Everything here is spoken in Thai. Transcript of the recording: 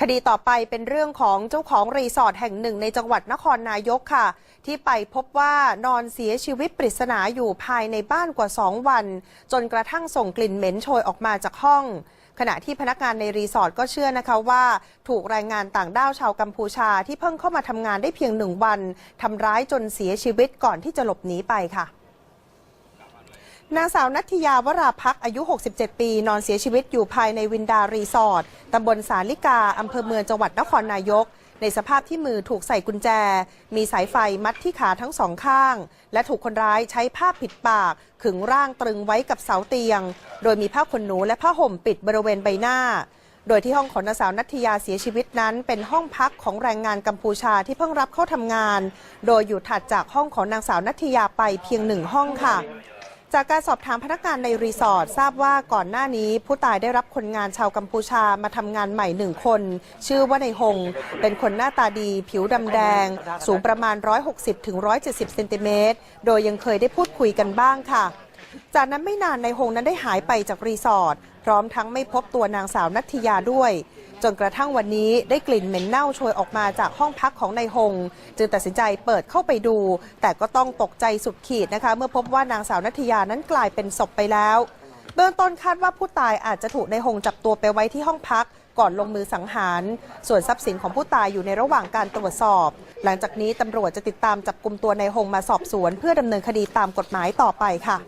คดีต่อไปเป็นเรื่องของเจ้าของรีสอร์ทแห่งหนึ่งในจังหวัดนครนายกค่ะ ที่ไปพบว่านอนเสียชีวิตปริศนาอยู่ภายในบ้านกว่า 2 วัน จนกระทั่งส่งกลิ่นเหม็นโชยออกมาจากห้อง ขณะที่พนักงานในรีสอร์ทก็เชื่อนะคะว่า ถูกแรงงานต่างด้าวชาวกัมพูชาที่เพิ่งเข้ามาทำงานได้เพียงหนึ่งวันทำร้ายจนเสียชีวิตก่อนที่จะหลบหนีไปค่ะ นางสาวนัทยาวราพักอายุ 67 ปี นอนเสียชีวิตอยู่ภายในวินดารีสอร์ทตำบลสาลิกา อำเภอเมืองจังหวัดนครนายก ในสภาพที่มือถูกใส่กุญแจ มีสายไฟมัดที่ขาทั้งสองข้าง และถูกคนร้ายใช้ผ้าปิดปาก ขึงร่างตรึงไว้กับเสาเตียง โดยมีผ้าขนหนูและผ้าห่มปิดบริเวณใบหน้า โดยที่ห้องของนางสาวนัทยาเสียชีวิตนั้น เป็นห้องพักของแรงงานกัมพูชาที่เพิ่งรับเข้าทำงาน โดยอยู่ถัดจากห้องของนางสาวนัทยาไปเพียงหนึ่งห้องค่ะ จากการสอบถามพนักงานในรีสอร์ททราบว่าก่อนหน้านี้ผู้ตายได้รับคนงานชาวกัมพูชามาทำงานใหม่หนึ่งคน ชื่อว่าในหง เป็นคนหน้าตาดี ผิวดำแดง สูงประมาณ 160ถึง170เซนติเมตรโดยยังเคยได้พูดคุยกันบ้างค่ะ จากนั้นไม่นานในหงนั้นได้หายไปจากรีสอร์ท พร้อมทั้งไม่พบตัวนางสาวนัทยาด้วย จนกระทั่งวันนี้ได้กลิ่นเหม็นเน่าโชยออกมาจากห้องพักของนายหง จึงตัดสินใจเปิดเข้าไปดู แต่ก็ต้องตกใจสุดขีดนะคะ เมื่อพบว่านางสาวนัทยานั้นกลายเป็นศพไปแล้ว เบื้องต้นคาดว่าผู้ตายอาจจะถูกนายหงจับตัวไปไว้ที่ห้องพักก่อนลงมือสังหาร ส่วนทรัพย์สินของผู้ตายอยู่ในระหว่างการตรวจสอบ หลังจากนี้ตำรวจจะติดตามจับกลุ่มตัวนายหงมาสอบสวน เพื่อดำเนินคดีตามกฎหมายต่อไปค่ะ